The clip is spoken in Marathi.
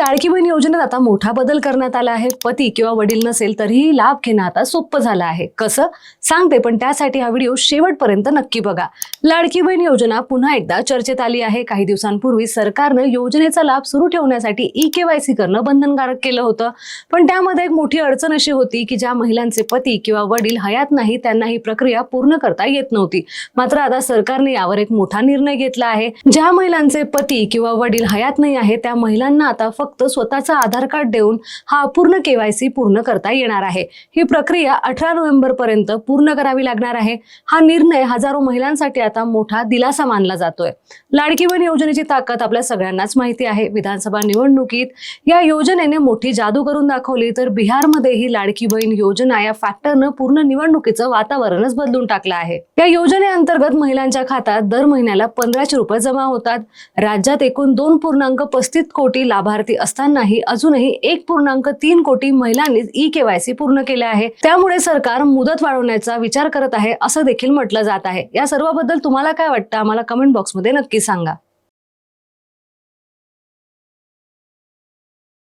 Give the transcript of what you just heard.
लाडकी बहीण योजनेत आता मोठा बदल करण्यात आला आहे. पती किंवा वडील नसेल तरीही लाभ घेणं आता सोपं झालं आहे. कसं? सांगते पण त्यासाठी हा व्हिडिओ शेवटपर्यंत नक्की बघा. लाडकी बहीण योजना पुन्हा एकदा चर्चेत आली आहे. काही दिवसांपूर्वी सरकारनं योजनेचा लाभ सुरू ठेवण्यासाठी ई केवायसी करणं बंधनकारक केलं होतं. पण त्यामध्ये एक मोठी अडचण अशी होती की ज्या महिलांचे पती किंवा वडील हयात नाही त्यांना ही प्रक्रिया पूर्ण करता येत नव्हती. मात्र आता सरकारने यावर एक मोठा निर्णय घेतला आहे. ज्या महिलांचे पती किंवा वडील हयात नाही आहे त्या महिलांना आता फक्त स्वतःचा आधार कार्ड देऊन हा अपूर्ण केवायसी पूर्ण करता येणार आहे. ही प्रक्रिया अठरा नोव्हेंबर पर्यंत पूर्ण करावी लागणार आहे. हा निर्णय हजारो महिलांसाठी आता मोठा दिलासा मानला जातोय. लाडकी बहीण योजनेची ताकद आपल्या सगळ्यांनाच माहिती आहे. विधानसभा निवडणुकीत या योजनेने मोठी जादू करून दाखवली तर बिहारमध्ये ही लाडकी बहीण योजना या फॅक्टरनं पूर्ण निवडणुकीचं वातावरणच बदलून टाकलं आहे. या योजनेअंतर्गत महिलांच्या खात्यात दर महिन्याला पंधराशे रुपये जमा होतात. राज्यात एकूण दोन पूर्णांक पस्तीस कोटी लाभार्थी असतानाही अजूनही एक पूर्णांक तीन कोटी महिलांनीच ई केवायसी पूर्ण केले आहे. त्यामुळे सरकार मुदत वाढवण्याचा विचार करत आहे असं देखील म्हटलं जात आहे. या सर्वाबद्दल तुम्हाला काय वाटतं? आम्हाला कमेंट बॉक्समध्ये नक्की सांगा.